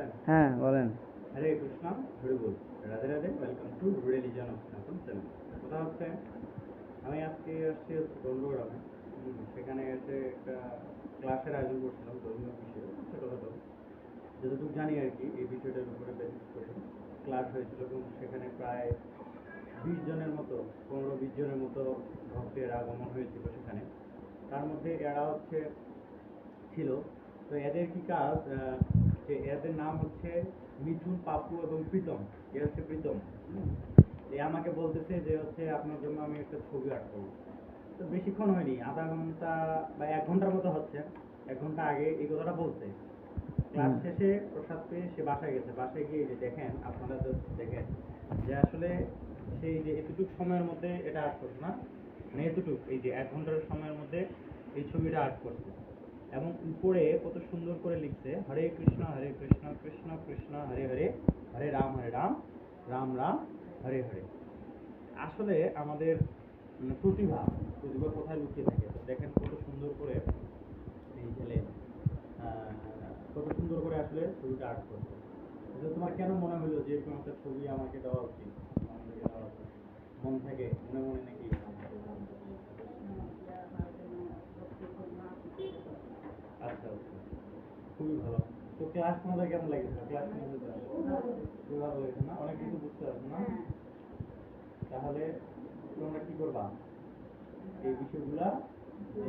হ্যাঁ বলেন। হরে কৃষ্ণ হরে বল। Radhe Radhe welcome to religion of Sanatan channel কথা হচ্ছে আমি আজকে আসছি বন্ধুগ্রামে সেখানে এসে একটা ক্লাসের আয়োজন করছিলাম ধর্মীয় বিষয়ে। ছোটোখাটো যতটুকু জানি আর কি এই বিষয়টার উপরে বেসিস করে ক্লাস হয়েছিল এবং সেখানে প্রায় বিশ জনের মতো পনেরো বিশ জনের মতো ভক্তের আগমন হয়েছিল সেখানে। তার মধ্যে এরা হচ্ছে ছিল তো এদের কি কাজ? যে এদের নাম হচ্ছে মিঠুন পাপু এবং প্রীতম। এ হচ্ছে প্রীতম। এ আমাকে বলতেছে যে হচ্ছে আপনার জন্য আমি একটা ছবি আর্ট করব তো বেশিক্ষণ হয়নি আধা ঘণ্টা বা এক ঘণ্টার মতো হচ্ছে। এক ঘণ্টা আগে এই কথাটা বলছে। ক্লাস শেষে প্রসাদ পেয়ে সে বাসায় গেছে। বাসায় গিয়ে যে দেখেন আপনারা just দেখেন যে আসলে সেই যে এতটুকু সময়ের মধ্যে এটা আর্ট করছে না? মানে এতটুকু এই যে এক ঘণ্টার সময়ের মধ্যে এই ছবিটা আর্ট করছে। এবং উপরে কত সুন্দর করে লিখছে, হরে কৃষ্ণ হরে কৃষ্ণ কৃষ্ণ কৃষ্ণ, হরে হরে হরে রাম হরে রাম রাম রাম, হরে হরে। আসলে আমাদের প্রতিভা প্রতিভা কোথায় লুকিয়ে থাকে? দেখেন কত সুন্দর করে এই ছেলে কত সুন্দর করে আসলে ছবিটা আর্ট করছে। তোমার কেন মনে হলো যে কোনো একটা ছবি আমাকে দেওয়া উচিত? দেওয়া উচিত? মন থেকে, মনে মনে নাকি খুবই ভালো। তো ক্লাস তোমাদের কেমন লেগেছে? ক্লাস খুবই ভালো লেগেছে না? অনেক কিছু বুঝতে পারছ না? তাহলে তোমরা কি করবা? এই বিষয়গুলা যে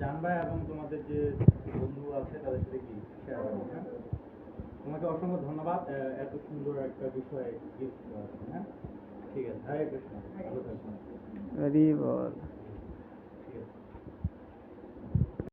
জানবা এবং তোমাদের যে বন্ধু আছে তাদের সাথে কি শেয়ার করবে হ্যাঁ? তোমাকে অসংখ্য ধন্যবাদ এত সুন্দর একটা বিষয় গিফট করার জন্য, হ্যাঁ? ঠিক আছে হরে কৃষ্ণ। ভালো থাকবেন হরি বল।